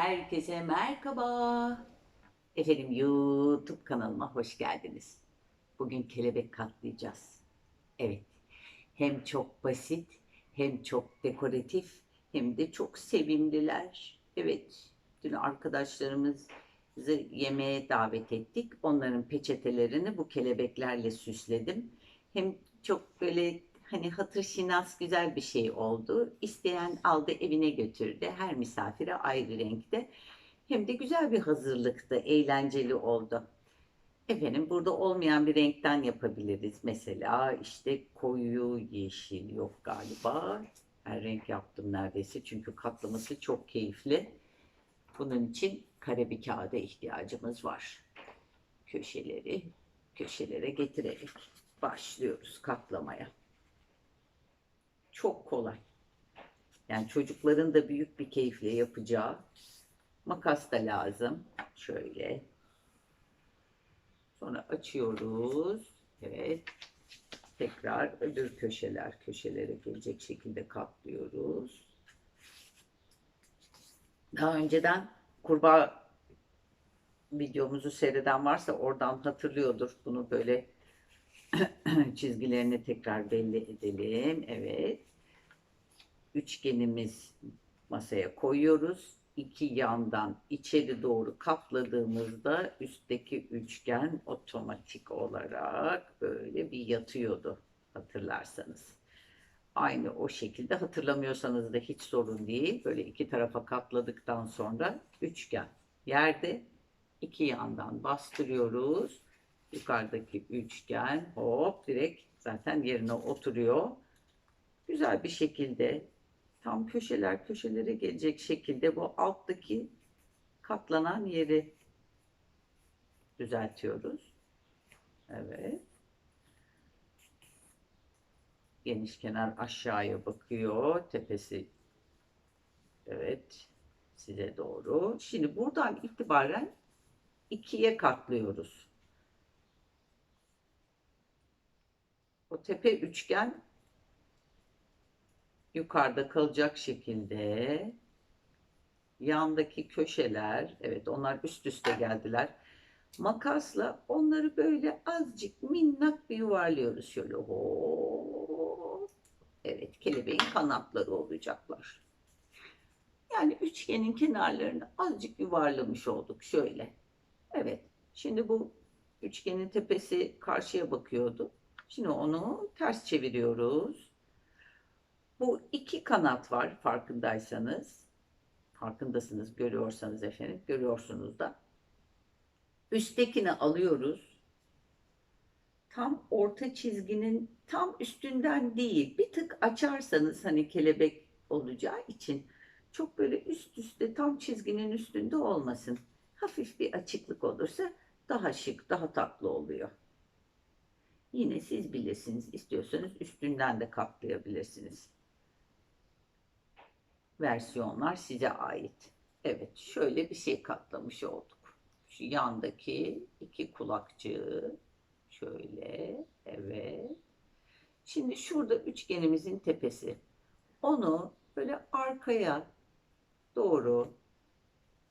Herkese merhaba. Efendim YouTube kanalıma hoş geldiniz. Bugün kelebek katlayacağız. Evet. Hem çok basit, hem çok dekoratif, hem de çok sevimliler. Evet. Dün arkadaşlarımızı yemeğe davet ettik. Onların peçetelerini bu kelebeklerle süsledim. Hem çok böyle hani hatır şinas güzel bir şey oldu. İsteyen aldı evine götürdü. Her misafire ayrı renkte. Hem de güzel bir hazırlıktı. Eğlenceli oldu. Efendim burada olmayan bir renkten yapabiliriz. Mesela işte koyu yeşil yok galiba. Her renk yaptım neredeyse. Çünkü katlaması çok keyifli. Bunun için kare bir kağıda ihtiyacımız var. Köşeleri köşelere getirerek başlıyoruz katlamaya çok kolay. Yani çocukların da büyük bir keyifle yapacağı makas da lazım. Şöyle. Sonra açıyoruz. Evet. Tekrar öbür köşeler köşelere gelecek şekilde katlıyoruz. Daha önceden kurbağa videomuzu seyreden varsa oradan hatırlıyordur. Bunu böyle çizgilerini tekrar belli edelim. Evet. Üçgenimiz masaya koyuyoruz. İki yandan içeri doğru katladığımızda üstteki üçgen otomatik olarak böyle bir yatıyordu hatırlarsanız. Aynı o şekilde hatırlamıyorsanız da hiç sorun değil. Böyle iki tarafa katladıktan sonra üçgen yerde iki yandan bastırıyoruz yukarıdaki üçgen hop direkt zaten yerine oturuyor. Güzel bir şekilde tam köşeler köşelere gelecek şekilde bu alttaki katlanan yeri düzeltiyoruz. Evet. Geniş kenar aşağıya bakıyor. Tepesi evet size doğru. Şimdi buradan itibaren ikiye katlıyoruz. Tepe üçgen yukarıda kalacak şekilde yandaki köşeler evet onlar üst üste geldiler. Makasla onları böyle azıcık minnak bir yuvarlıyoruz şöyle hop. Evet kelebeğin kanatları olacaklar. Yani üçgenin kenarlarını azıcık yuvarlamış olduk şöyle. Evet. Şimdi bu üçgenin tepesi karşıya bakıyordu. Şimdi onu ters çeviriyoruz. Bu iki kanat var farkındaysanız. Farkındasınız, görüyorsanız efendim, görüyorsunuz da. Üsttekini alıyoruz. Tam orta çizginin tam üstünden değil, bir tık açarsanız hani kelebek olacağı için çok böyle üst üste tam çizginin üstünde olmasın. Hafif bir açıklık olursa daha şık, daha tatlı oluyor. Yine siz bilirsiniz. İstiyorsanız üstünden de katlayabilirsiniz. Versiyonlar size ait. Evet şöyle bir şey katlamış olduk. Şu yandaki iki kulakçığı şöyle evet. Şimdi şurada üçgenimizin tepesi. Onu böyle arkaya doğru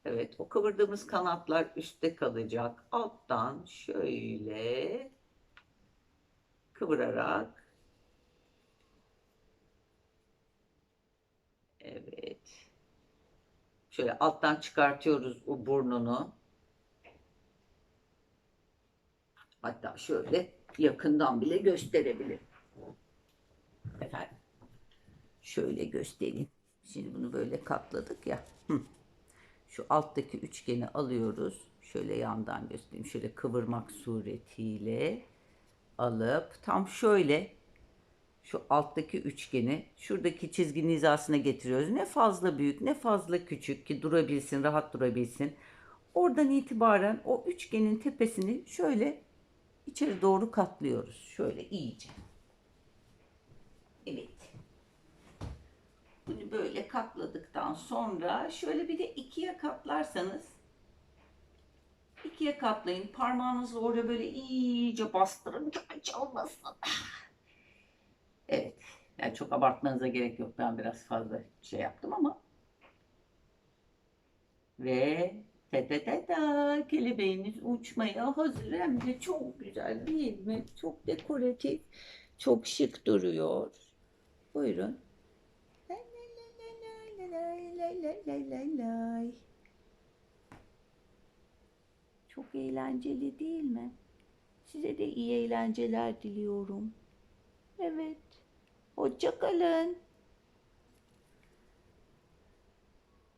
Evet o kıvırdığımız kanatlar üstte kalacak. Alttan şöyle kıvırarak. Evet. Şöyle alttan çıkartıyoruz o burnunu. Hatta şöyle yakından bile gösterebilirim. Efendim şöyle göstereyim. Şimdi bunu böyle katladık ya. Şu alttaki üçgeni alıyoruz. Şöyle yandan göstereyim. Şöyle kıvırmak suretiyle alıp tam şöyle şu alttaki üçgeni şuradaki çizginin hizasına getiriyoruz. Ne fazla büyük ne fazla küçük ki durabilsin, rahat durabilsin. Oradan itibaren o üçgenin tepesini şöyle içeri doğru katlıyoruz. Şöyle iyice. Evet. Bunu böyle katladıktan sonra şöyle bir de ikiye katlarsanız ikiye katlayın. Parmağınızla oraya böyle iyice bastırın. Çok açılmasın. Evet. Yani çok abartmanıza gerek yok. Ben biraz fazla şey yaptım ama Ve ta ta ta ta kelebeğimiz uçmaya hazır hem de çok güzel değil mi? Çok dekoratif, çok şık duruyor. Buyurun. Lay lay lay lay lay lay lay lay lay. Çok eğlenceli değil mi? Size de iyi eğlenceler diliyorum. Evet. Hoşça kalın.